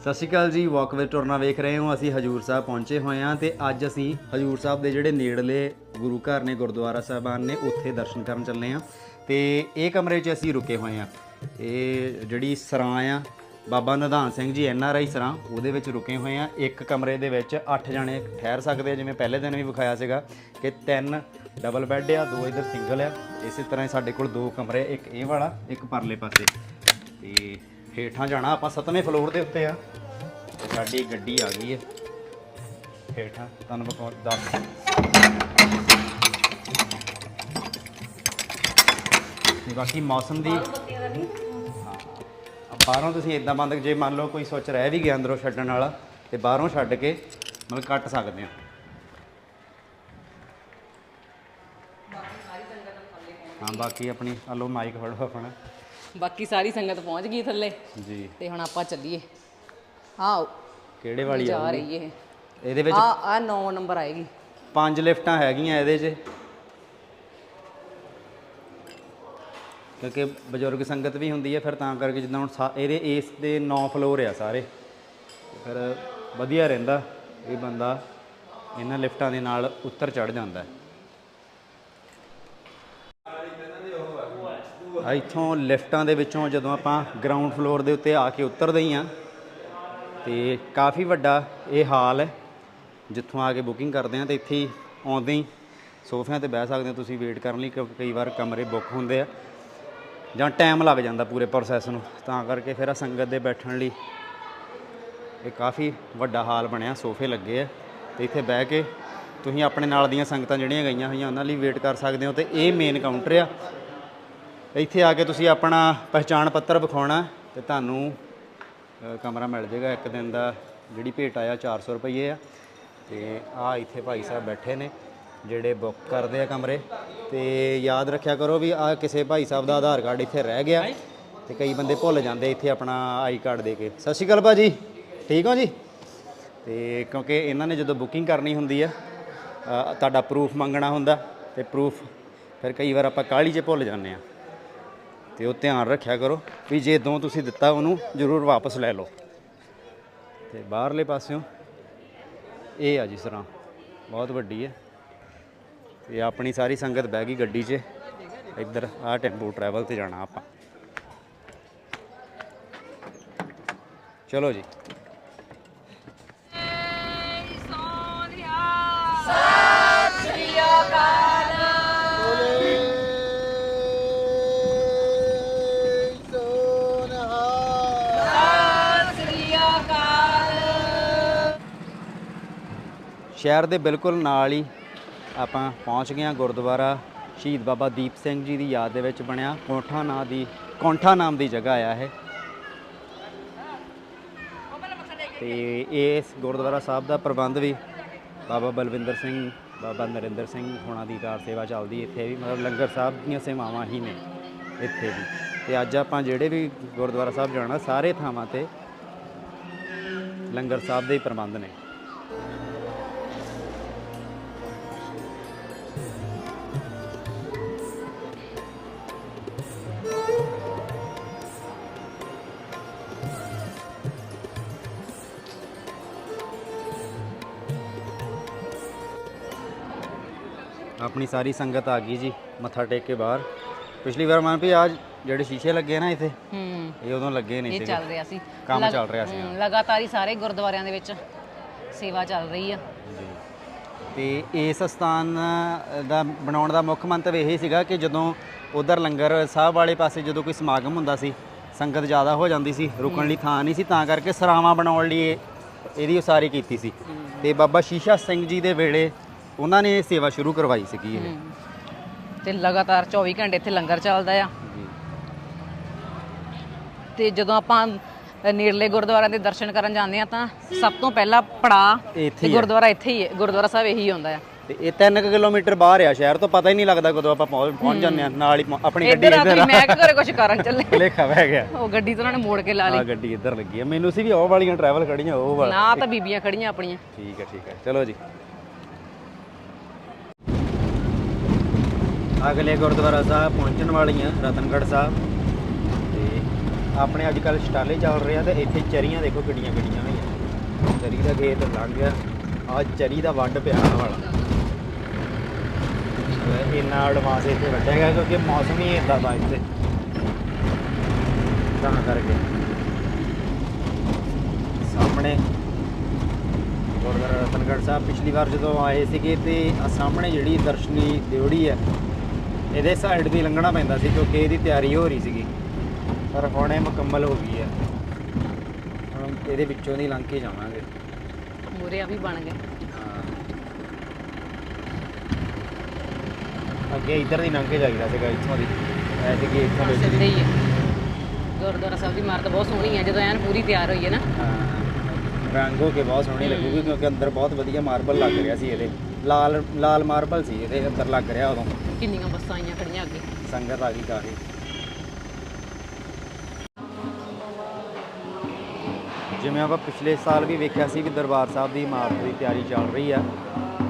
ਸਤਿ ਸ਼੍ਰੀ ਅਕਾਲ ਜੀ ਵਾਕਵੇ ਟੁਰਨਾ ਵੇਖ ਰਹੇ ਹੋ। ਅਸੀਂ ਹਜੂਰ ਸਾਹਿਬ ਪਹੁੰਚੇ ਹੋਏ ਹਾਂ ਤੇ ਅੱਜ ਅਸੀਂ ਹਜੂਰ ਸਾਹਿਬ ਦੇ ਜਿਹੜੇ ਨੇੜਲੇ ਗੁਰੂ ਘਰ ਨੇ, ਗੁਰਦੁਆਰਾ ਸਾਹਿਬਾਨ ਨੇ, ਉੱਥੇ ਦਰਸ਼ਨ ਕਰਨ ਚੱਲੇ ਹਾਂ। ਤੇ ਇਹ ਕਮਰੇ 'ਚ ਅਸੀਂ ਰੁਕੇ ਹੋਏ ਹਾਂ। ਇਹ ਜਿਹੜੀ ਸਰਾਂ ਆ, ਬਾਬਾ Nidhan Singh ji N R I ਸਰਾਂ, ਉਹਦੇ ਵਿੱਚ ਰੁਕੇ ਹੋਏ ਆ ਇੱਕ ਕਮਰੇ ਦੇ ਵਿੱਚ 8 ਜਣੇ ਠਹਿਰ ਸਕਦੇ ਆ, ਜਿਵੇਂ ਪਹਿਲੇ ਦਿਨ ਵੀ ਵਿਖਾਇਆ ਸੀਗਾ ਕਿ ਤਿੰਨ ਡਬਲ ਬੈੱਡ ਆ, ਦੋ ਇਧਰ ਸਿੰਗਲ ਆ। ਇਸੇ ਤਰ੍ਹਾਂ ਹੀ ਸਾਡੇ ਕੋਲ ਦੋ ਕਮਰੇ, ਇੱਕ ਇਹ ਵਾਲਾ, ਇੱਕ ਪਰਲੇ ਪਾਸੇ। ਤੇ ਹੇਠਾਂ ਜਾਣਾ ਆਪਾਂ ਸੱਤਵੇਂ ਫਲੋਰ ਦੇ ਉੱਤੇ ਆ। ਤੇ ਸਾਡੀ ਗੱਡੀ ਆ ਗਈ ਹੈ। ਹੇਠਾਂ ਤੁਹਾਨੂੰ ਬਕੌ ਦੱਸ ਤੇ ਬਾਕੀ ਮੌਸਮ ਦੀ ਹਾਂ। ਬਾਹਰੋਂ ਤੁਸੀਂ ਇਦਾਂ ਬੰਦ ਜੇ ਮੰਨ ਲਓ ਕੋਈ ਸੋਚ ਰਹਿ ਵੀ ਗਿਆ ਅੰਦਰੋਂ ਛੱਡਣ ਵਾਲਾ ਤੇ ਬਾਹਰੋਂ ਛੱਡ ਕੇ ਮਤਲਬ ਕੱਟ ਸਕਦੇ ਆ ਹਾਂ ਬਾਕੀ ਆਪਣੀ ਹਲੋ ਮਾਈਕ ਫੜੋ ਆਪਣਾ। ਬਾਕੀ ਸਾਰੀ ਸੰਗਤ ਪਹੁੰਚ ਗਈ ਥੱਲੇ। ਜੀ। ਤੇ ਹੁਣ ਆਪਾਂ ਚੱਲੀਏ। ਹਾਂ ਕਿਹੜੇ ਵਾਲੀ ਆ ਜਾ ਰਹੀ ਇਹ ਇਹਦੇ ਵਿੱਚ ਆ ਆ 9 ਨੰਬਰ ਆਏਗੀ। ਪੰਜ ਲਿਫਟਾਂ ਹੈਗੀਆਂ ਇਹਦੇ 'ਚ। ਕਿਉਂਕਿ ਬਜ਼ੁਰਗ ਸੰਗਤ ਵੀ ਹੁੰਦੀ ਹੈ ਫਿਰ ਤਾਂ ਕਰਕੇ ਜਿੱਦਾਂ ਹੁਣ ਇਹਦੇ ਇਸ ਦੇ 9 ਫਲੋਰ ਆ ਸਾਰੇ। ਫਿਰ ਵਧੀਆ ਰਹਿੰਦਾ ਇਹ ਬੰਦਾ। ਇਹਨਾਂ ਲਿਫਟਾਂ ਦੇ ਨਾਲ ਉੱਤਰ ਚੜ ਜਾਂਦਾ। ਹੈ ਆ ਇੱਥੋਂ ਲਿਫਟਾਂ ਦੇ ਵਿੱਚੋਂ ਜਦੋਂ ਆਪਾਂ ਗਰਾਊਂਡ ਫਲੋਰ ਦੇ ਉੱਤੇ ਆ ਕੇ ਉਤਰਦੇ ਹੀ ਆ, ਤੇ ਕਾਫੀ ਵੱਡਾ ਇਹ ਹਾਲ ਹੈ, ਜਿੱਥੋਂ ਆ ਕੇ ਬੁਕਿੰਗ ਕਰਦੇ ਆ ਤੇ ਇੱਥੇ ਆਉਂਦੇ ਹੀ ਸੋਫਿਆਂ ਤੇ ਬਹਿ ਸਕਦੇ ਹੋ ਤੁਸੀਂ ਵੇਟ ਕਰਨ ਲਈ ਕਿਉਂਕਿ ਕਈ ਵਾਰ ਕਮਰੇ ਬੁੱਕ ਹੁੰਦੇ ਆ, ਜਾਂ ਟਾਈਮ ਲੱਗ ਜਾਂਦਾ ਪੂਰੇ ਪ੍ਰੋਸੈਸ ਨੂੰ। ਤਾਂ ਕਰਕੇ ਫਿਰ ਆ ਸੰਗਤ ਦੇ ਬੈਠਣ ਲਈ ਇਹ ਕਾਫੀ ਵੱਡਾ ਹਾਲ ਬਣਿਆ, ਸੋਫੇ ਲੱਗੇ ਆ। ਤੇ ਇੱਥੇ ਬਹਿ ਕੇ ਤੁਸੀਂ ਆਪਣੇ ਨਾਲ ਦੀਆਂ ਸੰਗਤਾਂ ਜਿਹੜੀਆਂ ਗਈਆਂ ਹੋਈਆਂ, ਉਹਨਾਂ ਲਈ ਵੇਟ ਕਰ ਸਕਦੇ ਹੋ ਤੇ ਇਹ ਮੇਨ ਕਾਊਂਟਰ ਆ ਇੱਥੇ ਆ ਕੇ ਤੁਸੀਂ ਆਪਣਾ ਪਹਿਚਾਣ ਪੱਤਰ ਵਿਖਾਉਣਾ ਤੇ ਤੁਹਾਨੂੰ ਕਮਰਾ ਮਿਲ ਜਾਏਗਾ। ਇੱਕ ਦਿਨ ਦਾ ਜਿਹੜੀ ਭੇਟ ਆਇਆ 400 ਰੁਪਏ ਆ। ਤੇ ਆ ਇੱਥੇ ਭਾਈ ਸਾਹਿਬ ਬੈਠੇ ਨੇ, ਜਿਹੜੇ ਬੁੱਕ ਕਰਦੇ ਆ ਕਮਰੇ। ਤੇ ਯਾਦ ਰੱਖਿਆ ਕਰੋ ਵੀ ਆ ਕਿਸੇ ਭਾਈ ਸਾਹਿਬ ਦਾ ਆਧਾਰ ਕਾਰਡ ਇੱਥੇ ਰਹਿ ਗਿਆ। ਤੇ ਕਈ ਬੰਦੇ ਭੁੱਲ ਜਾਂਦੇ ਇੱਥੇ ਆਪਣਾ ਆਈ ਕਾਰਡ ਦੇ ਕੇ। ਸਤਿ ਸ਼੍ਰੀ ਅਕਾਲ ਭਾਜੀ, ਠੀਕ ਹੋ ਜੀ? ਤੇ ਕਿਉਂਕਿ ਇਹਨਾਂ ਨੇ ਜਦੋਂ ਬੁਕਿੰਗ ਕਰਨੀ ਹੁੰਦੀ ਆ ਤੁਹਾਡਾ ਪ੍ਰੂਫ ਮੰਗਣਾ ਹੁੰਦਾ ਤੇ ਪ੍ਰੂਫ ਫਿਰ ਕਈ ਵਾਰ ਆਪਾਂ ਕਾਹਲੀ 'ਚ ਭੁੱਲ ਜਾਂਦੇ ਆ। ਤੇ ਉਹ ਧਿਆਨ ਰੱਖਿਆ ਕਰੋ ਵੀ ਜੇ ਦੋ ਤੁਸੀਂ ਦਿੱਤਾ ਉਹਨੂੰ, ਜ਼ਰੂਰ ਵਾਪਸ ਲੈ ਲਓ। ਤੇ ਬਾਹਰਲੇ ਪਾਸਿਓਂ ਇਹ ਆ ਜੀ ਸਰਾਂ, ਬਹੁਤ ਵੱਡੀ ਹੈ। ਤੇ ਆਪਣੀ ਸਾਰੀ ਸੰਗਤ ਬਹਿ ਗਈ ਗੱਡੀ 'ਚ। ਇੱਧਰ ਆਹ ਟੈਂਪੂ ਟਰੈਵਲ ਤੇ ਜਾਣਾ ਆਪਾਂ। ਚਲੋ ਜੀ। ਸ਼ਹਿਰ ਦੇ ਬਿਲਕੁਲ ਨਾਲ ਹੀ ਆਪਾਂ ਪਹੁੰਚ ਗਏ ਹਾਂ ਗੁਰਦੁਆਰਾ ਸ਼ਹੀਦ ਬਾਬਾ ਦੀਪ ਸਿੰਘ ਜੀ ਦੀ ਯਾਦ ਦੇ ਵਿੱਚ ਬਣਿਆ। ਕੋਠਾ ਨਾਂ ਦੀ, ਕੋਠਾ ਨਾਮ ਦੀ ਜਗ੍ਹਾ ਆ ਇਹ। ਤੇ ਇਸ ਗੁਰਦੁਆਰਾ ਸਾਹਿਬ ਦਾ ਪ੍ਰਬੰਧ ਵੀ ਬਾਬਾ ਬਲਵਿੰਦਰ ਸਿੰਘ, ਬਾਬਾ ਨਰਿੰਦਰ ਸਿੰਘ ਹੋਣਾ ਦੀ ਕਾਰ ਸੇਵਾ ਚੱਲਦੀ ਇੱਥੇ ਵੀ ਮਤਲਬ ਲੰਗਰ ਸਾਹਿਬ ਦੀਆਂ ਸੇਵਾਵਾਂ ਹੀ ਨੇ ਇੱਥੇ ਵੀ। ਤੇ ਅੱਜ ਆਪਾਂ ਜਿਹੜੇ ਵੀ ਗੁਰਦੁਆਰਾ ਸਾਹਿਬ ਜਾਣਾ, ਸਾਰੇ ਥਾਵਾਂ ਤੇ ਲੰਗਰ ਸਾਹਿਬ ਦੇ ਹੀ ਪ੍ਰਬੰਧ ਨੇ। ਆਪਣੀ ਸਾਰੀ ਸੰਗਤ ਆ ਗਈ ਜੀ ਮੱਥਾ ਟੇਕ ਕੇ ਬਾਹਰ। ਪਿਛਲੀ ਵਾਰ ਮਨ ਵੀ ਅੱਜ ਜਿਹੜੇ ਸ਼ੀਸ਼ੇ ਲੱਗੇ ਨਾ ਇੱਥੇ ਹੂੰ। ਇਹ ਉਦੋਂ ਲੱਗੇ ਨਹੀਂ ਇਹ ਸੀਗੇ। ਚੱਲ ਰਿਹਾ ਸੀ। ਕੰਮ ਲਗ- ਚੱਲ ਰਿਹਾ ਸੀ ਹੂੰ, ਲਗਾਤਾਰ ਹੀ ਸਾਰੇ ਗੁਰਦੁਆਰਿਆਂ ਦੇ ਵਿੱਚ ਸੇਵਾ ਚੱਲ ਰਹੀ ਆ। ਜੀ। ਤੇ ਇਸ ਸਥਾਨ ਦਾ ਬਣਾਉਣ ਦਾ ਮੁੱਖ ਮੰਤਵ ਇਹ ਸੀਗਾ ਕਿ ਜਦੋਂ ਉਧਰ ਲੰਗਰ ਸਾਹਿਬ ਵਾਲੇ ਪਾਸੇ ਜਦੋਂ ਕੋਈ ਸਮਾਗਮ ਹੁੰਦਾ ਸੀ ਸੰਗਤ ਜ਼ਿਆਦਾ ਹੋ ਜਾਂਦੀ ਸੀ ਰੁਕਣ ਲਈ ਥਾਂ ਨਹੀਂ ਸੀ ਤਾਂ ਕਰਕੇ ਸਰਾਵਾਂ ਬਣਾਉਣ ਲਈ ਇਹ- ਇਹਦੀ ਉਸਾਰੀ ਕੀਤੀ ਸੀ। ਤੇ ਬਾਬਾ ਸ਼ੀਸ਼ਾ ਸਿੰਘ ਜੀ ਦੇ ਵੇਲੇ ਉਹਨਾਂ ਨੇ ਇਹ ਸੇਵਾ ਸ਼ੁਰੂ ਕਰਵਾਈ ਸੀਗੀ ਇਹ। ਤੇ ਲਗਾਤਾਰ 24 ਘੰਟੇ ਇੱਥੇ ਲੰਗਰ ਚੱਲਦਾ ਆ। ਤੇ ਜਦੋਂ ਆਪਾਂ ਨੇੜਲੇ ਗੁਰਦੁਆਰਿਆਂ ਦੇ ਦਰਸ਼ਨ ਕਰਨ ਜਾਂਦੇ ਆ ਤਾਂ ਸਭ ਤੋਂ ਪਹਿਲਾ ਪੜਾ ਇੱਥੇ ਤੇ। ਗੁਰਦੁਆਰਾ ਇੱਥੇ ਹੀ ਹੈ। ਗੁਰਦੁਆਰਾ ਸਾਹਿਬ ਇਹੀ ਹੁੰਦਾ ਆ। ਤੇ ਇਹ 3 ਕਿਲੋਮੀਟਰ ਬਾਹਰ ਆ। ਸ਼ਹਿਰ ਤੋਂ ਪਤਾ ਹੀ ਨਹੀਂ ਲੱਗਦਾ ਕਦੋਂ ਆਪਾਂ ਪਹੁੰਚ ਜਾਂਦੇ ਆ। ਨਾਲ ਹੀ ਆਪਣੀ ਗੱਡੀ ਇੱਧਰ ਆ ਮੈਂ ਘਰੇ ਕੁਝ ਕਰਨ ਚੱਲੇ। ਲੇਖਾ ਬਹਿ ਗਿਆ। ਉਹ ਗੱਡੀ ਤਾਂ ਉਹਨਾਂ ਨੇ ਮੋੜ ਕੇ ਲਾ ਲਈ। ਆ ਗੱਡੀ ਇੱਧਰ ਲੱਗੀ ਆ। ਮੈਨੂੰ ਸੀ ਵੀ ਉਹ ਵਾਲੀਆਂ ਟਰੈਵਲ ਖੜੀਆਂ ਉਹ ਵਾਲਾ ਨਾ ਤਾਂ ਬੀਬੀਆਂ ਖੜੀਆਂ ਆਪਣੀਆਂ। ਠੀਕ ਹੈ ਠੀਕ ਹੈ ਚਲੋ ਜੀ। ਅਗਲੇ ਗੁਰਦੁਆਰਾ ਸਾਹਿਬ ਪਹੁੰਚਣ ਵਾਲੀਆਂ ਰਤਨਗੜ੍ਹ ਸਾਹਿਬ। ਤੇ ਆਪਣੇ ਅੱਜ ਕੱਲ ਸਟਾਲੇ ਚੱਲ ਰਿਹਾ ਤੇ ਇੱਥੇ ਚਰੀਆਂ ਦੇਖੋ ਕਿੱਡੀਆਂ ਕਿੱਡੀਆਂ ਹੋਈਆਂ। ਚਰੀ ਦਾ ਖੇਤ ਲੰਘ ਗਿਆ। ਆ ਚਰੀ ਦਾ ਵੱਡ ਪਿਆ ਵਾਲਾ। ਇੰਨਾ ਐਡਵਾਂਸ ਇੱਥੇ ਵੱਢਿਆ ਗਿਆ ਕਿਉਂਕਿ ਮੌਸਮ ਹੀ ਇਦਾਂ ਦਾ ਇੱਥੇ। ਤਾਂ ਕਰਕੇ। ਸਾਹਮਣੇ ਗੁਰਦੁਆਰਾ ਰਤਨਗੜ੍ਹ ਸਾਹਿਬ ਪਿਛਲੀ ਵਾਰ ਜਦੋਂ ਆਏ ਸੀਗੇ ਤੇ ਸਾਹਮਣੇ ਜਿਹੜੀ ਦਰਸ਼ਨੀ ਦਿਉੜੀ ਹੈ ਇਹਦੇ ਸਾਈਡ ਦੀ ਲੰਘਣਾ ਪੈਂਦਾ ਸੀ ਕਿਉਂਕਿ ਇਹਦੀ ਤਿਆਰੀ ਹੋ ਰਹੀ ਸੀਗੀ। ਪਰ ਹੁਣ ਇਹ ਮੁਕੰਮਲ ਹੋ ਗਈ ਹੈ ਹੁਣ ਇਹਦੇ ਵਿੱਚੋਂ ਦੀ ਲੰਘ ਕੇ ਜਾਵਾਂਗੇ। ਮੂਰੇ ਆ ਵੀ ਬਣ ਗਏ। ਅੱਗੇ ਇੱਧਰ ਦੀ ਲੰਘ ਕੇ ਜਾਈਦਾ ਸੀਗਾ ਇੱਥੋਂ ਦੀ। ਐਸੇ ਕਿ ਇੱਥੋਂ ਵਿੱਚ ਸਿੱਧੇ ਦੀ ਹੀ ਹੈ ਗੁਰਦੁਆਰਾ ਸਾਹਿਬ ਦੀ ਇਮਾਰਤ ਬਹੁਤ ਸੋਹਣੀ ਹੈ ਜਦੋਂ ਐਨ ਪੂਰੀ ਤਿਆਰ ਹੋਈ ਹੈ ਨਾ। ਹਾਂ। ਰੰਗ ਹੋ ਕੇ ਬਹੁਤ ਸੋਹਣੀ ਲੱਗੂਗੀ ਕਿਉਂਕਿ ਅੰਦਰ ਬਹੁਤ ਵਧੀਆ ਮਾਰਬਲ ਲੱਗ ਰਿਹਾ ਸੀ ਇਹਦੇ। ਲਾਲ ਲਾਲ ਮਾਰਬਲ ਸੀ ਇਹਦੇ ਅੰਦਰ ਲੱਗ ਰਿਹਾ ਉਦੋਂ। ਕਿੰਨੀਆਂ ਬੱਸਾਂ ਆਈਆਂ ਖੜੀਆਂ ਅੱਗੇ? ਸੰਗਤ ਆ ਗਈ ਕਾਫੀ। ਜਿਵੇਂ ਆਪਾਂ ਪਿਛਲੇ ਸਾਲ ਵੀ ਵੇਖਿਆ ਸੀ ਵੀ ਦਰਬਾਰ ਸਾਹਿਬ ਦੀ ਇਮਾਰਤ ਦੀ ਤਿਆਰੀ ਚੱਲ ਰਹੀ ਆ,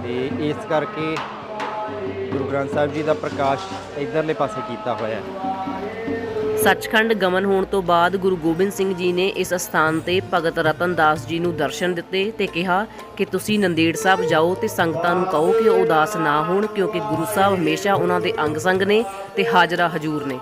ਤੇ ਇਸ ਕਰਕੇ ਗੁਰੂ ਗ੍ਰੰਥ ਸਾਹਿਬ ਜੀ ਦਾ ਪ੍ਰਕਾਸ਼ ਇਧਰਲੇ ਪਾਸੇ ਕੀਤਾ ਹੋਇਆ ਹੈ। ਸੱਚਖੰਡ ਗਮਨ ਹੋਣ ਤੋਂ ਬਾਅਦ ਗੁਰੂ ਗੋਬਿੰਦ ਸਿੰਘ ਜੀ ਨੇ ਇਸ ਸਥਾਨ ਤੇ ਭਗਤ ਰਤਨਦਾਸ ਜੀ ਨੂੰ ਦਰਸ਼ਨ ਦਿੱਤੇ ਤੇ ਕਿਹਾ ਕਿ ਤੁਸੀਂ ਨੰਦੇੜ ਸਾਹਿਬ ਜਾਓ ਤੇ ਸੰਗਤਾਂ ਨੂੰ ਕਹੋ ਕਿ ਉਦਾਸ ਨਾ ਹੋਣ ਕਿਉਂਕਿ ਗੁਰੂ ਸਾਹਿਬ ਹਮੇਸ਼ਾ ਉਹਨਾਂ ਦੇ ਅੰਗ ਸੰਗ ਨੇ ਤੇ ਹਾਜ਼ਰਾ ਹਜੂਰ ਨੇ।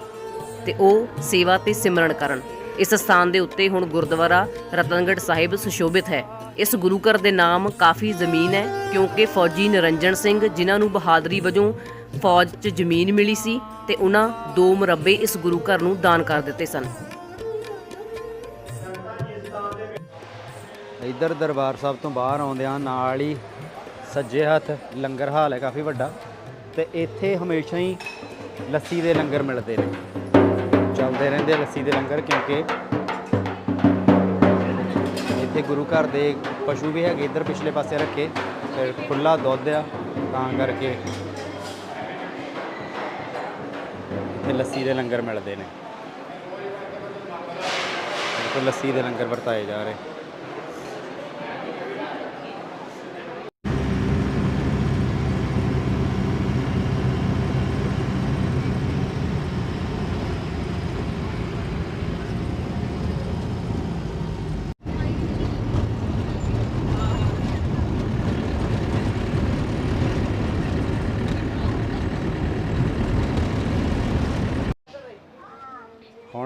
ਤੇ ਉਹ ਸੇਵਾ ਤੇ ਸਿਮਰਨ ਕਰਨ। ਇਸ ਸਥਾਨ ਦੇ ਉੱਤੇ ਹੁਣ ਗੁਰਦੁਆਰਾ ਰਤਨਗੜ੍ਹ ਸਾਹਿਬ ਸੁਸ਼ੋਭਿਤ ਹੈ। ਇਸ ਗੁਰੂ ਘਰ ਦੇ ਨਾਮ ਕਾਫੀ ਜ਼ਮੀਨ ਹੈ ਕਿਉਂਕਿ ਫੌਜੀ ਨਿਰੰਜਨ ਸਿੰਘ ਜਿਨ੍ਹਾਂ ਨੂੰ ਬਹਾਦਰੀ ਵਜੋਂ ਫੌਜ 'ਚ ਜ਼ਮੀਨ ਮਿਲੀ ਸੀ ਤੇ ਉਹਨਾਂ ਦੋ ਮੁਰੱਬੇ ਇਸ ਗੁਰੂ ਘਰ ਨੂੰ ਦਾਨ ਕਰ ਦਿੱਤੇ ਸਨ। ਇੱਧਰ ਦਰਬਾਰ ਸਾਹਿਬ ਤੋਂ ਬਾਹਰ ਆਉਂਦਿਆਂ ਨਾਲ ਹੀ ਸੱਜੇ ਹੱਥ ਲੰਗਰ ਹਾਲ ਹੈ ਕਾਫੀ ਵੱਡਾ ਤੇ ਇੱਥੇ ਹਮੇਸ਼ਾ ਹੀ ਲੱਸੀ ਦੇ ਲੰਗਰ ਮਿਲਦੇ ਨੇ। ਚੱਲਦੇ ਰਹਿੰਦੇ ਲੱਸੀ ਦੇ ਲੰਗਰ ਕਿਉਂਕਿ ਇੱਥੇ ਗੁਰੂ ਘਰ ਦੇ ਪਸ਼ੂ ਵੀ ਹੈਗੇ ਇੱਧਰ ਪਿਛਲੇ ਪਾਸੇ ਰੱਖੇ ਫਿਰ ਖੁੱਲਾ ਦੁੱਧ ਆ ਤਾਂ ਕਰਕੇ ਇੱਥੇ ਲੱਸੀ ਦੇ ਲੰਗਰ ਮਿਲਦੇ ਨੇ। ਬਿਲਕੁਲ ਲੱਸੀ ਦੇ ਲੰਗਰ ਵਰਤਾਏ ਜਾ ਰਹੇ।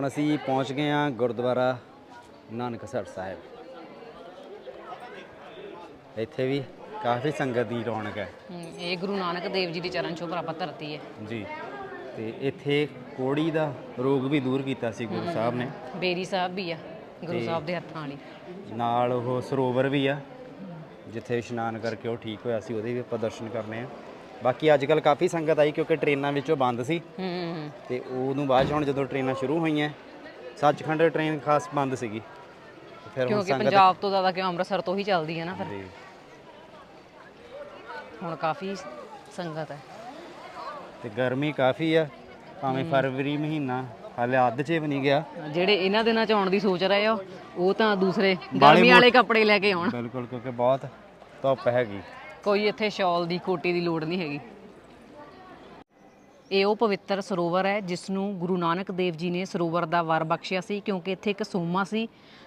ਹੁਣ ਅਸੀਂ ਪਹੁੰਚ ਗਏ ਹਾਂ ਗੁਰਦੁਆਰਾ ਨਾਨਕਸਰ ਸਾਹਿਬ। ਇੱਥੇ ਵੀ ਕਾਫੀ ਸੰਗਤ ਦੀ ਰੌਣਕ ਹੈ। ਇਹ ਗੁਰੂ ਨਾਨਕ ਦੇਵ ਜੀ ਦੀ ਚਰਨ ਛੋਹ ਪ੍ਰਾਪਤ ਧਰਤੀ ਹੈ। ਜੀ ਤੇ ਇੱਥੇ ਕੋੜੀ ਦਾ ਰੋਗ ਵੀ ਦੂਰ ਕੀਤਾ ਸੀ ਗੁਰੂ ਸਾਹਿਬ ਨੇ। ਬੇਰੀ ਸਾਹਿਬ ਵੀ ਆ ਗੁਰੂ ਸਾਹਿਬ ਦੇ ਹੱਥਾਂ ਵਾਲੀ। ਨਾਲ ਉਹ ਸਰੋਵਰ ਵੀ ਆ ਜਿੱਥੇ ਇਸ਼ਨਾਨ ਕਰਕੇ ਉਹ ਠੀਕ ਹੋਇਆ ਸੀ ਉਹਦੇ ਵੀ ਆਪਾਂ ਦਰਸ਼ਨ ਕਰਨੇ ਆ। ਬਾਕੀ ਅੱਜ ਕੱਲ ਕਾਫੀ ਸੰਗਤ ਆਈ ਕਿਉਂਕਿ ਟ੍ਰੇਨਾਂ ਵਿੱਚੋਂ ਬੰਦ ਸੀ। ਹੂੰ ਹੂੰ, ਹੂੰ ਤੇ ਉਹਨੂੰ ਬਾਅਦ 'ਚ ਹੁਣ ਜਦੋਂ ਟ੍ਰੇਨਾਂ ਸ਼ੁਰੂ ਹੋਈਆਂ ਸੱਚਖੰਡ ਟ੍ਰੇਨ ਖਾਸ ਬੰਦ ਸੀਗੀ। ਫਿਰ ਹੁਣ ਕਿਉਂਕਿ ਸੰਗਤ ਪੰਜਾਬ ਤੋਂ ਜ਼ਿਆਦਾ ਕਿਉਂ ਅੰਮ੍ਰਿਤਸਰ ਤੋਂ ਹੀ ਚੱਲਦੀ ਹੈ ਨਾ ਫਿਰ। ਜੀ। ਹੁਣ ਕਾਫੀ ਸੰਗਤ ਹੈ। ਤੇ ਗਰਮੀ ਕਾਫੀ ਆ ਭਾਵੇਂ ਫਰਵਰੀ ਮਹੀਨਾ ਹਾਲੇ ਅੱਧ 'ਚ ਵੀ ਨਹੀਂ ਗਿਆ। ਜਿਹੜੇ ਇਹਨਾਂ ਦਿਨਾਂ ਚ ਆਉਣ ਦੀ ਸੋਚ ਰਹੇ ਆ ਉਹ ਤਾਂ ਦੂਸਰੇ ਗਰਮੀ ਵਾਲੇ ਕੱਪੜੇ ਲੈ ਕੇ ਆਉਣ। ਬਿਲਕੁਲ ਕਿਉਂਕਿ ਬਹੁਤ ਧੁੱਪ ਹੈਗੀ। ਕੋਈ ਇੱਥੇ ਸ਼ਾਲ ਦੀ ਕੋਟੀ ਦੀ ਲੋੜ ਨਹੀਂ ਹੈਗੀ। ਇਹ ਉਹ ਪਵਿੱਤਰ ਸਰੋਵਰ ਹੈ ਜਿਸ ਨੂੰ ਗੁਰੂ ਨਾਨਕ ਦੇਵ ਜੀ ਨੇ ਸਰੋਵਰ ਦਾ ਵਰ ਬਖਸ਼ਿਆ ਸੀ ਕਿਉਂਕਿ ਇੱਥੇ ਇੱਕ ਸੋਮਾ ਸੀ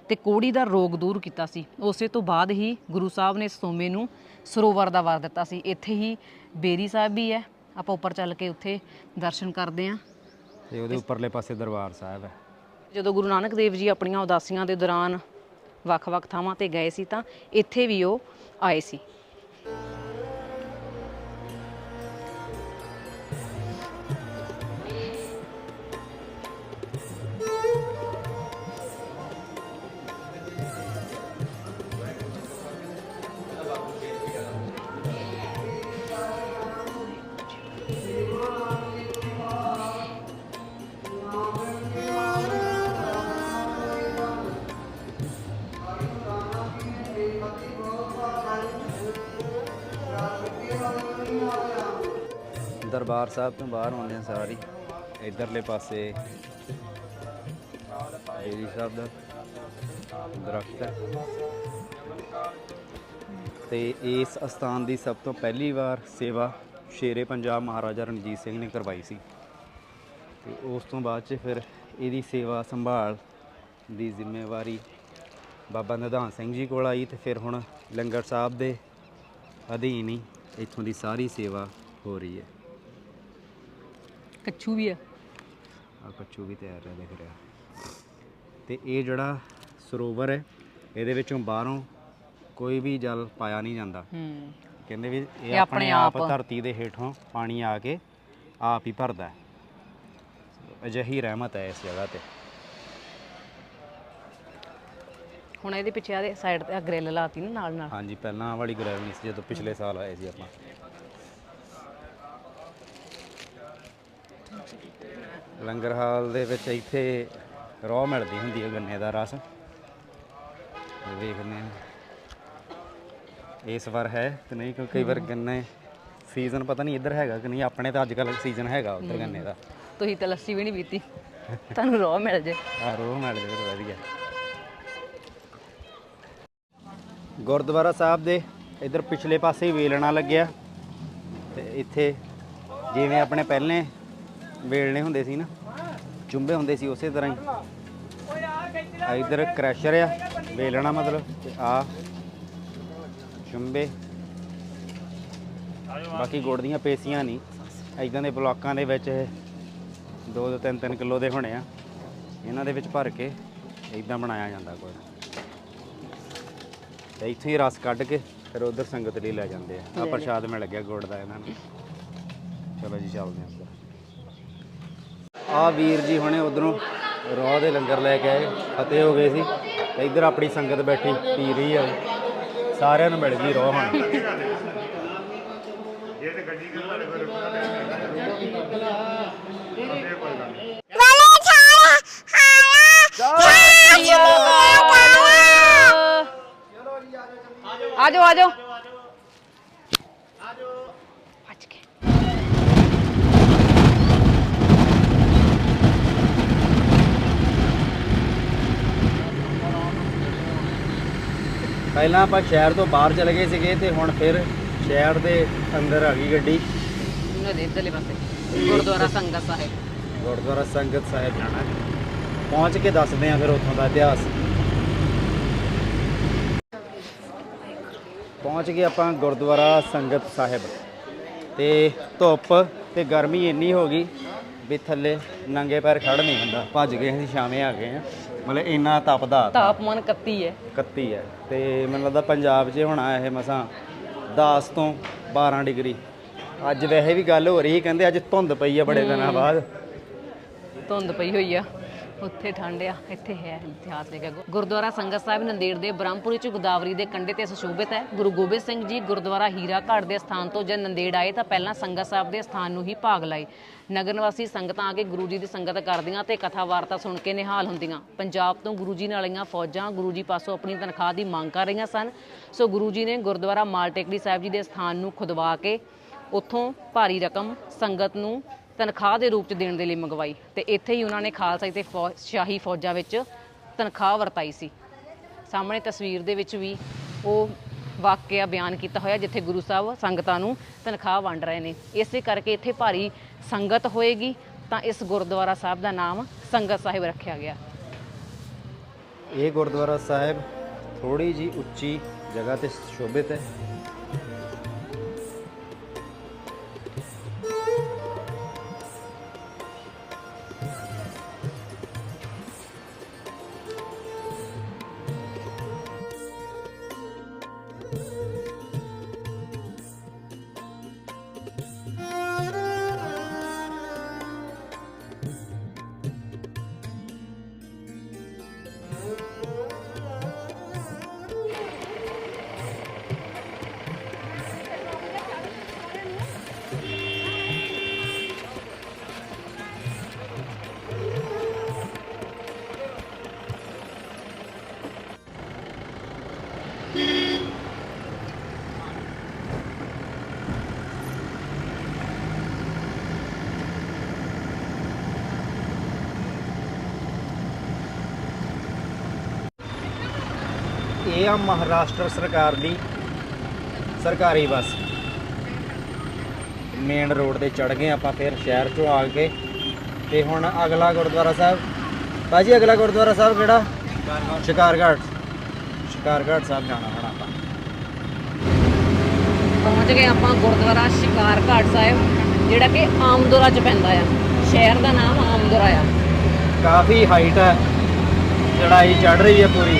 ਤੇ ਕੋੜੀ ਦਾ ਰੋਗ ਦੂਰ ਕੀਤਾ ਸੀ। ਉਸੇ ਤੋਂ ਬਾਅਦ ਹੀ ਗੁਰੂ ਸਾਹਿਬ ਨੇ ਸੋਮੇ ਨੂੰ ਸਰੋਵਰ ਦਾ ਵਰ ਦਿੱਤਾ ਸੀ। ਇੱਥੇ ਹੀ ਬੇਰੀ ਸਾਹਿਬ ਵੀ ਹੈ। ਆਪਾਂ ਉੱਪਰ ਚੱਲ ਕੇ ਉੱਥੇ ਦਰਸ਼ਨ ਕਰਦੇ ਹਾਂ। ਤੇ ਉਹਦੇ ਉੱਪਰਲੇ ਪਾਸੇ ਦਰਬਾਰ ਸਾਹਿਬ ਹੈ। ਜਦੋਂ ਗੁਰੂ ਨਾਨਕ ਦੇਵ ਜੀ ਆਪਣੀਆਂ ਉਦਾਸੀਆਂ ਦੇ ਦੌਰਾਨ ਵੱਖ-ਵੱਖ ਥਾਵਾਂ ਤੇ ਗਏ ਸੀ ਤਾਂ ਇੱਥੇ ਵੀ ਉਹ ਆਏ ਸੀ। ਦਰਬਾਰ ਸਾਹਿਬ ਤੋਂ ਬਾਹਰ ਆਉਂਦੇ ਆ ਸਾਰੀ, ਇਧਰਲੇ ਪਾਸੇ। ਬੇਰੀ ਸਾਹਿਬ ਦਾ ਦਰਖਤ ਹੈ। ਤੇ ਇਸ ਅਸਥਾਨ ਦੀ ਸਭ ਤੋਂ ਪਹਿਲੀ ਵਾਰ ਸੇਵਾ ਸ਼ੇਰੇ ਪੰਜਾਬ ਮਹਾਰਾਜਾ ਰਣਜੀਤ ਸਿੰਘ ਨੇ ਕਰਵਾਈ ਸੀ। ਤੇ ਉਸ ਤੋਂ ਬਾਅਦ ਚ ਫਿਰ ਇਹਦੀ ਸੇਵਾ ਸੰਭਾਲ ਦੀ ਜ਼ਿੰਮੇਵਾਰੀ ਬਾਬਾ ਨਿਧਾਨ ਸਿੰਘ ਜੀ ਕੋਲ ਆਈ ਤੇ ਫਿਰ ਹੁਣ ਲੰਗਰ ਸਾਹਿਬ ਦੇ ਅਧੀਨ ਹੀ ਇੱਥੋਂ ਦੀ ਸਾਰੀ ਸੇਵਾ ਹੋ ਰਹੀ ਹੈ। ਕੱਛੂ ਵੀ ਆ। ਆ ਕੱਚੂ ਵੀ ਤਿਆਰ ਹੈ ਦੇਖ ਰਿਹਾ। ਤੇ ਇਹ ਜਿਹੜਾ ਸਰੋਵਰ ਹੈ ਇਹਦੇ ਵਿੱਚੋਂ ਬਾਹਰੋਂ ਕੋਈ ਵੀ ਜਲ ਪਾਇਆ ਨਹੀਂ ਜਾਂਦਾ। ਹੂੰ। ਕਹਿੰਦੇ ਵੀ ਇਹ ਆਪਣੇ ਆਪ ਧਰਤੀ ਦੇ ਹੇਠੋਂ ਪਾਣੀ ਆ ਕੇ ਆਪ ਹੀ ਭਰਦਾ ਹੈ। ਅਜਿਹੀ ਰਹਿਮਤ ਹੈ ਇਸ ਜਗ੍ਹਾ ਤੇ। ਹੁਣ ਇਹਦੇ ਪਿੱਛੇ ਆਦੇ ਸਾਈਡ ਤੇ ਗ੍ਰਿਲ ਲਾਤੀ ਨਾ ਨਾਲ ਨਾਲ ਹਾਂਜੀ ਪਹਿਲਾਂ ਵਾਲੀ ਨਹੀਂ ਸੀ ਜਦੋਂ ਪਿਛਲੇ ਸਾਲ ਆਏ ਸੀ ਆਪਾਂ। ਲੰਗਰ ਹਾਲ ਦੇ ਵਿੱਚ ਇੱਥੇ ਰੋਹ ਮਿਲਦੀ ਹੁੰਦੀ ਹੈ ਗੰਨੇ ਦਾ ਰਸ। ਵੇਖਦੇ ਹਾਂ। ਇਸ ਵਾਰ ਹੈ ਤੇ ਨਹੀਂ? ਕਿਉਂਕਿ ਕਈ ਵਾਰ ਗੰਨੇ ਸੀਜ਼ਨ ਪਤਾ ਨਹੀਂ ਇੱਧਰ ਹੈਗਾ ਕਿ ਨਹੀਂ? ਆਪਣੇ ਤਾਂ ਅੱਜ ਕੱਲ੍ਹ ਸੀਜ਼ਨ ਹੈਗਾ ਉੱਧਰ ਗੰਨੇ ਦਾ। ਤੁਸੀਂ ਤਾਂ ਲੱਸੀ ਵੀ ਨਹੀਂ ਪੀਤੀ। ਤੁਹਾਨੂੰ ਰੋਹ ਮਿਲ ਜੇ। ਆ ਰੋਹ ਮਿਲ ਜਾਵੇ ਤਾਂ ਵਧੀਆ। ਗੁਰਦੁਆਰਾ ਸਾਹਿਬ ਦੇ ਇਧਰ ਪਿਛਲੇ ਪਾਸੇ ਹੀ ਵੇਲਣਾ ਲੱਗਿਆ। ਤੇ ਇੱਥੇ ਜਿਵੇਂ ਆਪਣੇ ਪਹਿਲੇ ਵੇਲਣੇ ਹੁੰਦੇ ਸੀ ਨਾ ਚੁੰਬੇ ਹੁੰਦੇ ਸੀ ਉਸੇ ਤਰ੍ਹਾਂ ਹੀ। ਆ ਇਧਰ ਕ੍ਰੈਸ਼ਰ ਆ ਵੇਲਣਾ ਮਤਲਬ ਆ ਚੁੰਬੇ। ਬਾਕੀ ਗੁੜ ਦੀਆਂ ਪੇਸੀਆਂ ਨਹੀਂ ਇਦਾਂ ਦੇ ਬਲਾਕਾਂ ਦੇ ਵਿੱਚ ਇਹ ਦੋ ਦੋ ਤਿੰਨ ਤਿੰਨ ਕਿਲੋ ਦੇ ਹੋਣੇ ਆ। ਇਹਨਾਂ ਦੇ ਵਿੱਚ ਭਰ ਕੇ ਇਦਾਂ ਬਣਾਇਆ ਜਾਂਦਾ ਕੋਈ ਤੇ ਇੱਥੇ ਹੀ ਰਸ ਕੱਢ ਕੇ ਫਿਰ ਉਧਰ ਸੰਗਤ ਲਈ ਲੈ ਜਾਂਦੇ ਆ। ਆ ਪ੍ਰਸ਼ਾਦ ਮਿਲ ਗਿਆ ਗੁੜ ਦਾ ਇਹਨਾਂ ਨੂੰ। ਚਲੋ ਜੀ ਚੱਲਦੇ ਆ ਵੀਰ ਜੀ ਹੁਣੇ ਉਧਰੋਂ ਰੋਹ ਦੇ ਲੰਗਰ ਲੈ ਕੇ ਆਏ, ਫਤਿਹ ਹੋ ਗਏ ਸੀ। ਤੇ ਇੱਧਰ ਆਪਣੀ ਸੰਗਤ ਬੈਠੀ, ਪੀ ਰਹੀ ਹੈ ਸਾਰਿਆਂ ਨੂੰ ਮਿਲ ਗਈ ਰੋਹ ਹੁਣ। ਆ ਜਾਓ ਆ ਜਾਓ ਭੱਜ ਪਹਿਲਾਂ ਆਪਾਂ ਸ਼ਹਿਰ ਤੋਂ ਬਾਹਰ ਚਲੇ ਗਏ ਸੀਗੇ ਤੇ ਹੁਣ ਫਿਰ ਸ਼ਹਿਰ ਦੇ ਅੰਦਰ ਆ ਗਈ ਗੱਡੀ। ਉਹਨਾਂ ਦੇ ਇੱਧਰਲੇ ਪਾਸੇ ਗੁਰਦੁਆਰਾ ਸੰਗਤ ਸਾਹਿਬ। ਗੁਰਦੁਆਰਾ ਸੰਗਤ ਸਾਹਿਬ ਜਾਣਾ। ਪਹੁੰਚ ਕੇ ਦੱਸਦੇ ਆ ਫਿਰ ਉੱਥੋਂ ਦਾ ਇਤਿਹਾਸ। ਪਹੁੰਚ ਗਏ ਆਪਾਂ ਗੁਰਦੁਆਰਾ ਸੰਗਤ ਸਾਹਿਬ। ਤੇ ਧੁੱਪ ਤੇ ਗਰਮੀ ਇੰਨੀ ਹੋ ਗਈ ਵੀ ਥੱਲੇ ਨੰਗੇ ਪੈਰ ਖੜ ਨਹੀਂ ਹੁੰਦਾ। ਭੱਜ ਗਏ ਅਸੀਂ ਸ਼ਾਮੇ ਆ ਗਏ ਆ ਮਤਲਬ ਇੰਨਾ ਤਪਦਾ ਤਾਪਮਾਨ 31 ਹੈ। 31 ਹੈ। ਤੇ ਮੈਨੂੰ ਲੱਗਦਾ ਪੰਜਾਬ 'ਚ ਹੋਣਾ ਇਹ ਮਸਾਂ 10 ਤੋਂ 12 ਡਿਗਰੀ। ਅੱਜ ਵੈਸੇ ਵੀ ਗੱਲ ਹੋ ਰਹੀ ਕਹਿੰਦੇ ਅੱਜ ਧੁੰਦ ਪਈ ਆ ਬੜੇ ਦਿਨਾਂ ਬਾਅਦ। ਧੁੰਦ ਪਈ ਹੋਈ ਆ। ਉੱਥੇ ਠੰਡ ਆ, ਇੱਥੇ ਹੈ ਇਤਿਹਾਸਿਕ ਹੈ ਗੁਰਦੁਆਰਾ ਸੰਗਤ ਸਾਹਿਬ ਨੰਦੇੜ ਦੇ ਬ੍ਰਹਮਪੁਰੀ ਚ ਗੋਦਾਵਰੀ ਦੇ ਕੰਢੇ ਤੇ ਸੁਸ਼ੋਭਿਤ ਹੈ। ਗੁਰੂ ਗੋਬਿੰਦ ਸਿੰਘ ਜੀ ਗੁਰਦੁਆਰਾ ਹੀਰਾ ਘਾਟ ਦੇ ਸਥਾਨ ਤੋਂ ਜਦ ਨੰਦੇੜ ਆਏ ਤਾਂ ਪਹਿਲਾਂ ਸੰਗਤ ਸਾਹਿਬ ਦੇ ਸਥਾਨ ਨੂੰ ਹੀ ਭਾਗ ਲਾਏ। ਨਗਰ ਨਿਵਾਸੀ ਸੰਗਤਾਂ ਆ ਕੇ ਗੁਰੂ ਜੀ ਦੀ ਸੰਗਤ ਕਰਦੀਆਂ ਤੇ ਕਥਾ ਵਾਰਤਾ ਸੁਣ ਕੇ ਨਿਹਾਲ ਹੁੰਦੀਆਂ। ਪੰਜਾਬ ਤੋਂ ਗੁਰੂ ਜੀ ਨਾਲ ਆਈਆਂ ਫੌਜਾਂ, ਗੁਰੂ ਜੀ ਪਾਸੋਂ ਆਪਣੀ ਤਨਖਾਹ ਦੀ ਮੰਗ ਕਰ ਰਹੀਆਂ ਸਨ। ਸੋ ਗੁਰੂ ਜੀ ਨੇ ਗੁਰਦੁਆਰਾ ਮਾਲਟੇਕੜੀ ਸਾਹਿਬ ਜੀ ਦੇ ਸਥਾਨ ਨੂੰ ਖੁਦਵਾ ਕੇ ਉੱਥੋਂ ਭਾਰੀ ਰਕਮ ਸੰਗਤ ਨੂੰ ਤਨਖਾਹ ਦੇ ਰੂਪ ਚ ਦੇਣ ਦੇ ਲਈ ਮੰਗਵਾਈ ਤੇ ਇੱਥੇ ਹੀ ਉਹਨਾਂ ਨੇ ਖਾਲਸਾ ਤੇ ਫੌ- ਸ਼ਾਹੀ ਫੌਜਾਂ ਵਿੱਚ ਤਨਖਾਹ ਵਰਤਾਈ ਸੀ। ਸਾਹਮਣੇ ਤਸਵੀਰ ਦੇ ਵਿੱਚ ਵੀ ਉਹ ਵਾਕਿਆ ਬਿਆਨ ਕੀਤਾ ਹੋਇਆ ਜਿੱਥੇ ਗੁਰੂ ਸਾਹਿਬ ਸੰਗਤਾਂ ਨੂੰ ਤਨਖਾਹ ਵੰਡ ਰਹੇ ਨੇ। ਇਸੇ ਕਰਕੇ ਇੱਥੇ ਭਾਰੀ ਸੰਗਤ ਹੋਏਗੀ ਤਾਂ ਇਸ ਗੁਰਦੁਆਰਾ ਸਾਹਿਬ ਦਾ ਨਾਮ ਸੰਗਤ ਸਾਹਿਬ ਰੱਖਿਆ ਗਿਆ। ਇਹ ਗੁਰਦੁਆਰਾ ਸਾਹਿਬ ਥੋੜੀ ਜੀ ਉੱਚੀ ਜਗ੍ਹਾ ਤੇ ਸ਼ੋਭਿਤ ਹੈ। ਇਹ ਆ ਮਹਾਰਾਸ਼ਟਰ ਸਰਕਾਰ ਦੀ ਸਰਕਾਰੀ ਬੱਸ। ਮੇਨ ਰੋਡ ਤੇ ਚੜ ਗਏ ਆਪਾਂ ਫਿਰ ਸ਼ਹਿਰ ਚੋਂ ਆ ਕੇ। ਤੇ ਹੁਣ ਅਗਲਾ ਗੁਰਦੁਆਰਾ ਸਾਹਿਬ ਬਾਜੀ ਅਗਲਾ ਗੁਰਦੁਆਰਾ ਸਾਹਿਬ ਕਿਹੜਾ? ਸ਼ਿਕਾਰਗੜ੍ਹ। ਸ਼ਿਕਾਰਗੜ੍ਹ ਸਾਹਿਬ ਜਾਣਾ ਹੁਣ ਆਪਾਂ। ਪਹੁੰਚ ਗਏ ਆਪਾਂ ਗੁਰਦੁਆਰਾ ਸ਼ਿਕਾਰ ਘਾਟ ਸਾਹਿਬ ਜਿਹੜਾ ਕਿ ਆਮਦੋਰਾ ਚ ਪੈਂਦਾ ਆ। ਸ਼ਹਿਰ ਦਾ ਨਾਮ ਆਮਦੋਰਾ ਆ। ਕਾਫੀ ਹਾਈਟ ਹੈ ਚੜਾਈ ਚੜ ਰਹੀ ਹੈ ਪੂਰੀ।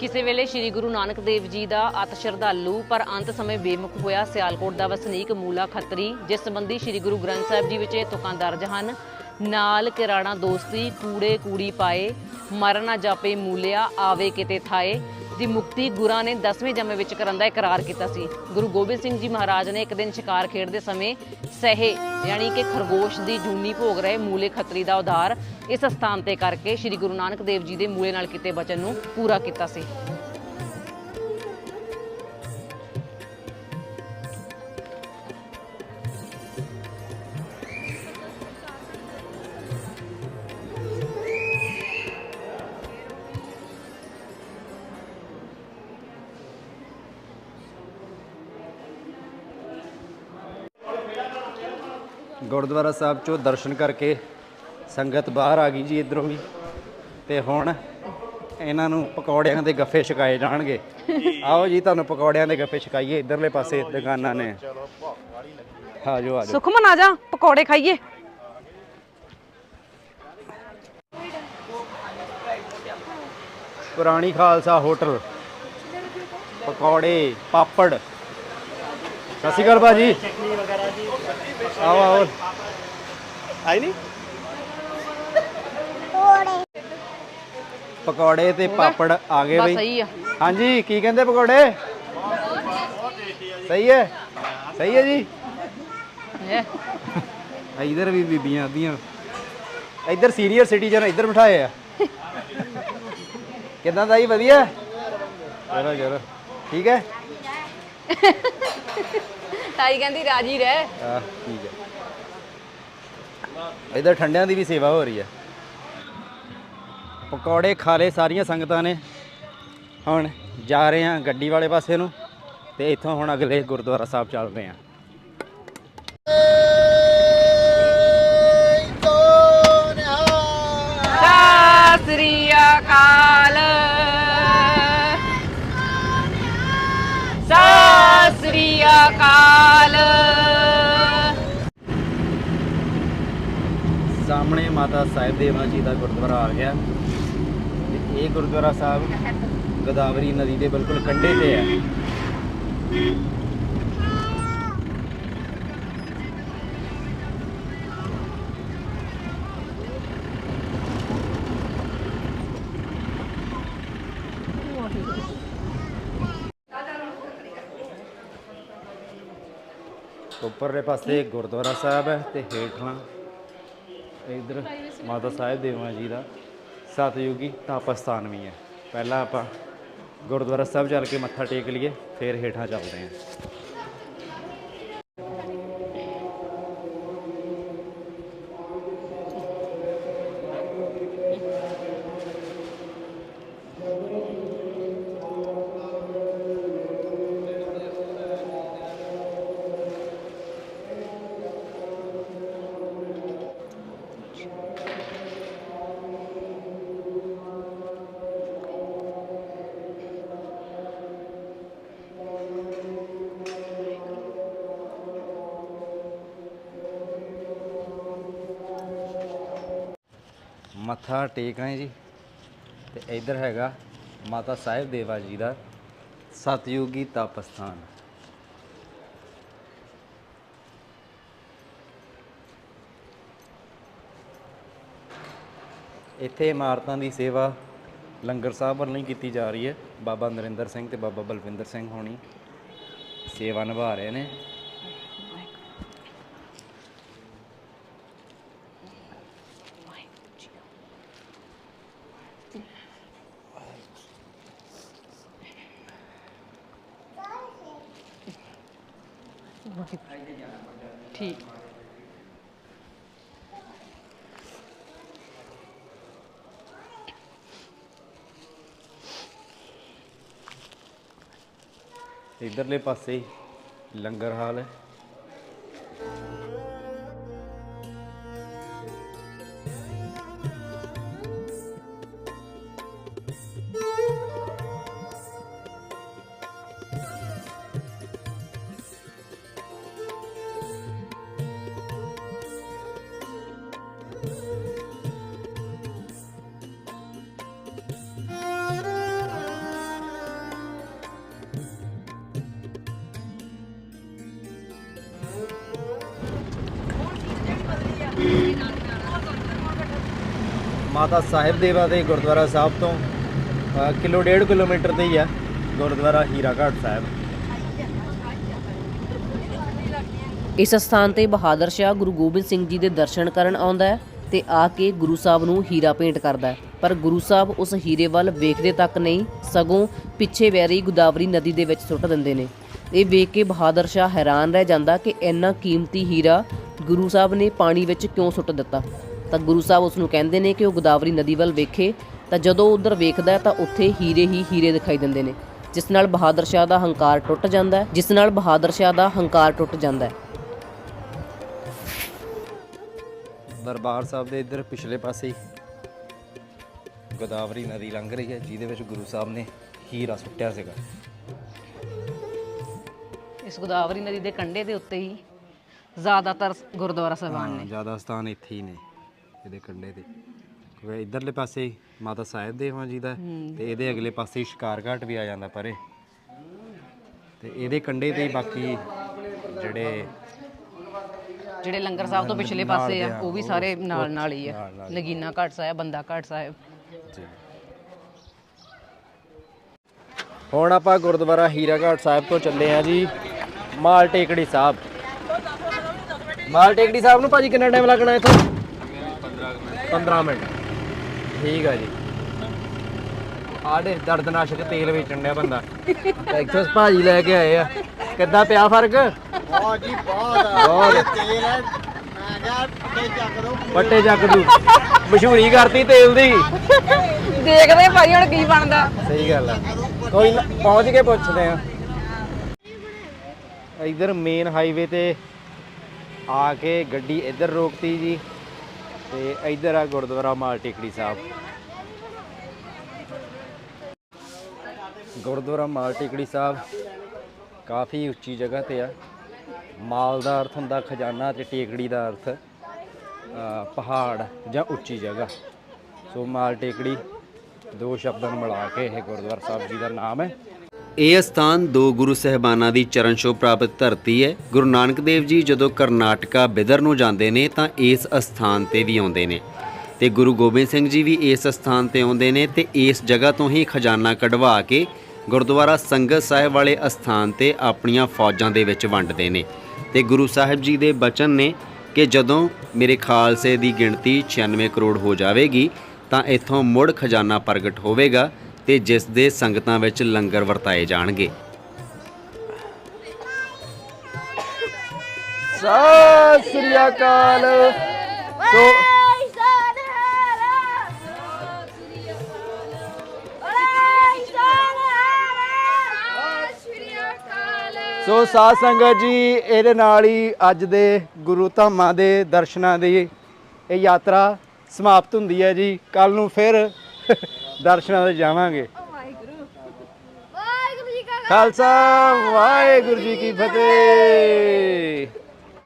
ਕਿਸੇ ਵੇਲੇ ਸ੍ਰੀ ਗੁਰੂ ਨਾਨਕ ਦੇਵ ਜੀ ਦਾ ਅਤ ਸ਼ਰਧਾਲੂ, ਪਰ ਅੰਤ ਸਮੇਂ ਬੇਮੁਖ ਹੋਇਆ ਸਿਆਲਕੋਟ ਦਾ ਵਸਨੀਕ ਮੂਲਾ ਖੱਤਰੀ, ਜਿਸ ਸੰਬੰਧੀ ਸ੍ਰੀ ਗੁਰੂ ਗ੍ਰੰਥ ਸਾਹਿਬ ਜੀ ਵਿੱਚ ਇਹ ਤੁਕਾਂ ਦਰਜ ਹਨ। ਨਾਲ ਕਿਰਾਣਾ ਦੋਸਤੀ, ਕੂੜੇ ਕੂੜੀ ਪਾਏ ਮਰ ਨਾ ਜਾਪੇ ਮੂਲਿਆ, ਆਵੇ ਕਿਤੇ ਥਾਏ। ਦੀ ਮੁਕਤੀ ਗੁਰਾਂ ਨੇ 10ਵੇਂ ਜਮੇ ਵਿੱਚ ਕਰਨ ਦਾ ਇਕਰਾਰ ਕੀਤਾ ਸੀ। ਗੁਰੂ ਗੋਬਿੰਦ ਸਿੰਘ ਜੀ ਮਹਾਰਾਜ ਨੇ ਇੱਕ ਦਿਨ ਸ਼ਿਕਾਰ ਖੇਡਦੇ ਸਮੇਂ ਸਹੇ, ਯਾਨੀ ਕਿ ਖਰਗੋਸ਼ ਦੀ ਜੂਨੀ ਭੋਗ ਰਹੇ ਮੂਲੇ ਖੱਤਰੀ ਦਾ ਉਧਾਰ ਇਸ ਸਥਾਨ ਤੇ ਕਰਕੇ ਸ੍ਰੀ ਗੁਰੂ ਨਾਨਕ ਦੇਵ ਜੀ ਦੇ ਮੂਲੇ ਨਾਲ ਕੀਤੇ ਬਚਨ ਨੂੰ ਪੂਰਾ ਕੀਤਾ ਸੀ। ਗੁਰਦੁਆਰਾ ਸਾਹਿਬ ਚੋਂ ਦਰਸ਼ਨ ਕਰਕੇ ਸੰਗਤ ਬਾਹਰ ਆ ਗਈ ਜੀ ਇਧਰੋਂ ਵੀ। ਤੇ ਹੁਣ ਇਹਨਾਂ ਨੂੰ ਪਕੌੜਿਆਂ ਦੇ ਗੱਫੇ ਛਕਾਏ ਜਾਣਗੇ। ਆਓ ਜੀ ਤੁਹਾਨੂੰ ਪਕੌੜਿਆਂ ਦੇ ਗੱਫੇ ਛਕਾਈਏ। ਇਧਰਲੇ ਪਾਸੇ ਦੁਕਾਨਾਂ ਨੇ। ਆ ਜਾਓ ਆ ਜਾਓ। ਸੁਖਮਨ ਆ ਜਾ ਪਕੌੜੇ ਖਾਈਏ। ਪੁਰਾਣੀ ਖਾਲਸਾ ਹੋਟਲ। ਪਕੌੜੇ ਪਾਪੜ। ਸਤਿ ਸ਼੍ਰੀ ਅਕਾਲ ਭਾਜੀ। ਚਟਨੀ ਵਗੈਰਾ ਜੀ। ਆਓ ਆਓ। ਆਈ ਨਹੀਂ ਪਕੌੜੇ। ਤੇ ਪਾਪੜ ਆ ਗਏ ਬਈ। ਸਹੀ ਆ। ਹਾਂਜੀ ਕੀ ਕਹਿੰਦੇ ਪਕੌੜੇ? ਸਹੀ ਹੈ। ਸਹੀ ਹੈ ਜੀ। ਇਹ ਇਧਰ ਵੀ ਬੀਬੀਆਂ ਆਦੀਆਂ ਇਧਰ ਸੀਨੀਅਰ ਸਿਟੀਜ਼ਨ ਇਧਰ ਬਿਠਾਏ ਆ। ਕਿਦਾਂ ਦਾ ਜੀ ਵਧੀਆ? ਚਲੋ ਚਲੋ ਠੀਕ ਹੈ। ਤਾਈ ਕਹਿੰਦੀ ਰਾਜੀ ਰਹਿ। ਆ ਠੀਕ ਹੈ। ਇਧਰ ਠੰਡਿਆਂ ਦੀ ਵੀ ਸੇਵਾ ਹੋ ਰਹੀ ਹੈ। ਪਕੌੜੇ ਖਾ ਲਏ ਸਾਰੀਆਂ ਸੰਗਤਾਂ ਨੇ। ਹੁਣ ਜਾ ਰਹੇ ਹਾਂ ਗੱਡੀ ਵਾਲੇ ਪਾਸੇ ਨੂੰ ਤੇ ਇੱਥੋਂ ਹੁਣ ਅਗਲੇ ਗੁਰਦੁਆਰਾ ਸਾਹਿਬ ਚੱਲਦੇ ਹਾਂ? ਸਤਿ ਸ੍ਰੀ ਅਕਾਲ। ਅਕਾਲ ਸਾਹਮਣੇ ਮਾਤਾ ਸਾਹਿਬ ਦੇਵਾ ਜੀ ਦਾ ਗੁਰਦੁਆਰਾ ਆ ਗਿਆ। ਤੇ ਇਹ ਗੁਰਦੁਆਰਾ ਸਾਹਿਬ ਗੋਦਾਵਰੀ ਨਦੀ ਦੇ ਬਿਲਕੁਲ ਕੰਢੇ ਤੇ ਹੈ। ਉੱਪਰਲੇ ਪਾਸੇ ਗੁਰਦੁਆਰਾ ਸਾਹਿਬ ਹੈ ਤੇ ਹੇਠਾਂ ਇਧਰ ਮਾਤਾ ਸਾਹਿਬ ਦੇਵਾਂ ਜੀ ਦਾ ਸਤਯੁਗੀ ਤਪ ਸਥਾਨ ਵੀ ਹੈ। ਪਹਿਲਾਂ ਆਪਾਂ ਗੁਰਦੁਆਰਾ ਸਾਹਿਬ ਚੱਲ ਕੇ ਮੱਥਾ ਟੇਕ ਲਈਏ, ਫਿਰ ਹੇਠਾਂ ਚੱਲਦੇ ਹਾਂ। ਮੱਥਾ ਟੇਕ ਆਏ ਜੀ। ਤੇ ਇਧਰ ਹੈਗਾ ਮਾਤਾ ਸਾਹਿਬ ਦੇਵਾ ਜੀ ਦਾ ਸਤਯੁਗੀ ਤਪ ਸਥਾਨ ਇੱਥੇ ਇਮਾਰਤਾਂ ਦੀ ਸੇਵਾ ਲੰਗਰ ਸਾਹਿਬ ਵੱਲੋਂ ਹੀ ਕੀਤੀ ਜਾ ਰਹੀ ਹੈ। ਬਾਬਾ ਨਰਿੰਦਰ ਸਿੰਘ ਤੇ ਬਾਬਾ ਬਲਵਿੰਦਰ ਸਿੰਘ ਹੋਣੀ ਸੇਵਾ ਨਿਭਾ ਰਹੇ ਨੇ ਵਾਹਿਗੁਰੂ ਠੀਕ ਇਧਰਲੇ ਪਾਸੇ ਲੰਗਰ ਹਾਲ ਹੈ। ਮਾਤਾ ਸਾਹਿਬ ਦੇਵਾ ਦੇ ਗੁਰਦੁਆਰਾ ਸਾਹਿਬ ਤੋਂ ਕਿਲੋ ਡੇਢ ਕਿਲੋਮੀਟਰ ਤੇ ਹੀ ਆ ਗੁਰਦੁਆਰਾ ਹੀਰਾ ਸਾਹਿਬ। ਇਸ ਸਥਾਨ ਤੇ ਬਹਾਦਰ ਸ਼ਾਹ ਗੁਰੂ ਗੋਬਿੰਦ ਸਿੰਘ ਜੀ ਦੇ ਦਰਸ਼ਨ ਕਰਨ ਆਉਂਦਾ ਹੈ ਤੇ ਆ ਕੇ ਗੁਰੂ ਸਾਹਿਬ ਨੂੰ ਹੀਰਾ ਭੇਂਟ ਕਰਦਾ ਹੈ। ਪਰ ਗੁਰੂ ਸਾਹਿਬ ਉਸ ਹੀਰੇ ਵੱਲ ਵੇਖਦੇ ਤੱਕ ਨਹੀਂ, ਸਗੋਂ ਪਿੱਛੇ ਵੈਰੀ ਗੋਦਾਵਰੀ ਨਦੀ ਦੇ ਵਿੱਚ ਸੁੱਟ ਦਿੰਦੇ ਨੇ। ਇਹ ਵੇਖ ਕੇ ਬਹਾਦਰ ਸ਼ਾਹ ਹੈਰਾਨ ਰਹਿ ਜਾਂਦਾ ਕਿ ਇੰਨਾ ਕੀਮਤੀ ਹੀਰਾ ਗੁਰੂ ਸਾਹਿਬ ਨੇ ਪਾਣੀ ਵਿੱਚ ਕਿਉਂ ਸੁੱਟ ਦਿੱਤਾ। ਤਾਂ ਗੁਰੂ ਸਾਹਿਬ ਉਸ ਨੂੰ ਕਹਿੰਦੇ ਨੇ ਕਿ ਉਹ ਗੋਦਾਵਰੀ ਨਦੀ ਵੱਲ ਵੇਖੇ ਤਾਂ ਜਦੋਂ ਉਧਰ ਵੇਖਦਾ ਹੈ ਤਾਂ ਉੱਥੇ ਹੀਰੇ ਹੀ ਹੀਰੇ ਦਿਖਾਈ ਦਿੰਦੇ ਨੇ ਜਿਸ ਨਾਲ ਬਹਾਦਰ ਸ਼ਾਹ ਦਾ ਹੰਕਾਰ ਟੁੱਟ ਜਾਂਦਾ ਹੈ ਜਿਸ ਨਾਲ ਬਹਾਦਰ ਸ਼ਾਹ ਦਾ ਹੰਕਾਰ ਟੁੱਟ ਜਾਂਦਾ ਹੈ। ਦਰਬਾਰ ਸਾਹਿਬ ਦੇ ਇੱਧਰ ਪਿਛਲੇ ਪਾਸੇ ਗੋਦਾਵਰੀ ਨਦੀ ਲੰਘ ਰਹੀ ਹੈ ਜਿਹਦੇ ਵਿੱਚ ਗੁਰੂ ਸਾਹਿਬ ਨੇ ਹੀਰਾ ਸੁੱਟਿਆ ਸੀਗਾ। ਇਸ ਗੋਦਾਵਰੀ ਨਦੀ ਦੇ ਕੰਢੇ ਦੇ ਉੱਤੇ ਹੀ ਜ਼ਿਆਦਾਤਰ ਗੁਰਦੁਆਰਾ ਸਾਹਿਬਾਨ ਹਾਂ ਜ਼ਿਆਦਾ ਸਥਾਨ ਇੱਥੇ ਹੀ ਨੇ। ਇਹਦੇ ਕੰਢੇ ਤੇ। ਕਿਉਂਕਿ ਇਧਰਲੇ ਪਾਸੇ ਮਾਤਾ ਸਾਹਿਬ ਦੇਵਾਂ ਜੀ ਦਾ ਤੇ ਇਹਦੇ ਅਗਲੇ ਪਾਸੇ ਸ਼ਿਕਾਰ ਘਾਟ ਵੀ ਆ ਜਾਂਦਾ ਪਰੇ। ਤੇ ਇਹਦੇ ਕੰਢੇ ਤੇ ਹੀ ਬਾਕੀ ਜਿਹੜੇ ਜਿਹੜੇ ਲੰਗਰ ਸਾਹਿਬ ਤੋਂ ਪਿਛਲੇ ਪਾਸੇ ਆ ਉਹ ਵੀ ਸਾਰੇ ਨਾਲ ਨਾਲ ਹੀ ਆ। ਨਗੀਨਾ ਘਾਟ ਸਾਹਿਬ ਬੰਦਾ ਘਾਟ ਸਾਹਿਬ। ਜੀ। ਹੁਣ ਆਪਾਂ ਗੁਰਦੁਆਰਾ ਹੀਰਾ ਘਾਟ ਸਾਹਿਬ ਤੋਂ ਚੱਲੇ ਆ ਜੀ ਮਾਲ ਟੇਕੜੀ ਸਾਹਿਬ। ਮਾਲ ਟੇਕੜੀ ਸਾਹਿਬ ਨੂੰ ਭਾਜੀ ਕਿੰਨਾ ਟਾਈਮ ਲੱਗਣਾ ਇੱਥੋਂ? 15 15 ਮਿੰਟ। ਠੀਕ ਆ ਜੀ। ਆੜੇ ਦਰਦਨਾਸ਼ਕ ਤੇਲ ਵੇਚਣ ਡਿਆ ਬੰਦਾ। ਟੈਕਸਸ ਭਾਜੀ ਲੈ ਕੇ ਆਏ ਆ। ਕਿੱਦਾਂ ਪਿਆ ਫ਼ਰਕ? ਬਹੁਤ ਜੀ ਬਹੁਤ ਬਹੁਤ। ਤੇਲ ਹੈ ਮੈਂ ਕਿਹਾ ਪੱਟੇ ਚੱਕ ਦੋ। ਪੱਟੇ ਚੱਕ ਦੂ। ਮਸ਼ਹੂਰੀ ਕਰਤੀ ਤੇਲ ਦੀ। ਦੇਖਦੇ ਭਾਈ ਹੁਣ ਕੀ ਬਣਦਾ। ਸਹੀ ਗੱਲ ਆ। ਕੋਈ ਨਾ ਪਹੁੰਚ ਕੇ ਪੁੱਛਦੇ ਆ। ਇਧਰ ਮੇਨ ਹਾਈਵੇ ਤੇ ਆ ਕੇ ਗੱਡੀ ਇੱਧਰ ਰੋਕਤੀ ਜੀ। ਤੇ ਇੱਧਰ ਆ ਗੁਰਦੁਆਰਾ ਮਾਲ ਟੇਕੜੀ ਸਾਹਿਬ। ਗੁਰਦੁਆਰਾ ਮਾਲ ਟੇਕੜੀ ਸਾਹਿਬ ਕਾਫੀ ਉੱਚੀ ਜਗ੍ਹਾ ਤੇ ਆ। ਮਾਲ ਦਾ ਅਰਥ ਹੁੰਦਾ ਖਜ਼ਾਨਾ ਤੇ ਟੇਕੜੀ ਦਾ ਅਰਥ ਪਹਾੜ ਜਾਂ ਉੱਚੀ ਜਗ੍ਹਾ। ਸੋ ਮਾਲ ਟੇਕੜੀ ਦੋ ਸ਼ਬਦਾਂ ਨੂੰ ਮਿਲਾ ਕੇ ਇਹ ਗੁਰਦੁਆਰਾ ਸਾਹਿਬ ਜੀ ਦਾ ਨਾਮ ਹੈ। ਇਹ ਸਥਾਨ ਦੋ ਗੁਰੂ ਸਹਿਬਾਨਾਂ ਦੀ ਚਰਨ ਛੋਹ ਪ੍ਰਾਪਤ ਧਰਤੀ ਹੈ। ਗੁਰੂ ਨਾਨਕ ਦੇਵ ਜੀ ਜਦੋਂ ਕਰਨਾਟਕਾ ਬਿਦਰ ਨੂੰ ਜਾਂਦੇ ਨੇ ਤਾਂ ਇਸ ਅਸਥਾਨ ਤੇ ਵੀ ਆਉਂਦੇ ਨੇ। ਤੇ ਗੁਰੂ ਗੋਬਿੰਦ ਸਿੰਘ ਜੀ ਵੀ ਇਸ ਸਥਾਨ ਤੇ ਆਉਂਦੇ ਨੇ ਤੇ ਇਸ ਜਗ੍ਹਾ ਤੋਂ ਹੀ ਖਜ਼ਾਨਾ ਕਢਵਾ ਕੇ ਗੁਰਦੁਆਰਾ ਸੰਗਤ ਸਾਹਿਬ ਵਾਲੇ ਅਸਥਾਨ ਤੇ ਆਪਣੀਆਂ ਫੌਜਾਂ ਦੇ ਵਿੱਚ ਵੰਡਦੇ ਨੇ। ਤੇ ਗੁਰੂ ਸਾਹਿਬ ਜੀ ਦੇ ਬਚਨ ਨੇ ਕਿ ਜਦੋਂ ਮੇਰੇ ਖਾਲਸੇ ਦੀ ਗਿਣਤੀ 96 ਕਰੋੜ ਹੋ ਜਾਵੇਗੀ ਤਾਂ ਇੱਥੋਂ ਮੁੜ ਖਜ਼ਾਨਾ ਪ੍ਰਗਟ ਹੋਵੇਗਾ। ਤੇ ਜਿਸ ਦੇ ਸੰਗਤਾਂ ਵਿੱਚ ਲੰਗਰ ਵਰਤਾਏ ਜਾਣਗੇ। ਸਤਿ ਸ੍ਰੀ ਅਕਾਲ। ਸੋ ਸੋ ਸਾਧ ਸੰਗਤ ਜੀ ਇਹਦੇ ਨਾਲ ਹੀ ਅੱਜ ਦੇ ਗੁਰੂ ਧਾਮਾਂ ਦੇ ਦਰਸ਼ਨਾਂ ਦੀ ਇਹ ਯਾਤਰਾ ਸਮਾਪਤ ਹੁੰਦੀ ਹੈ ਜੀ। ਕੱਲ ਨੂੰ ਫਿਰ ਦਰਸ਼ਨਾਂ ਤੇ ਜਾਵਾਂਗੇ। ਵਾਹਿਗੁਰੂ ਜੀ ਕਾ ਖਾਲਸਾ। ਵਾਹਿਗੁਰੂ ਜੀ ਕੀ ਫਤਿਹ।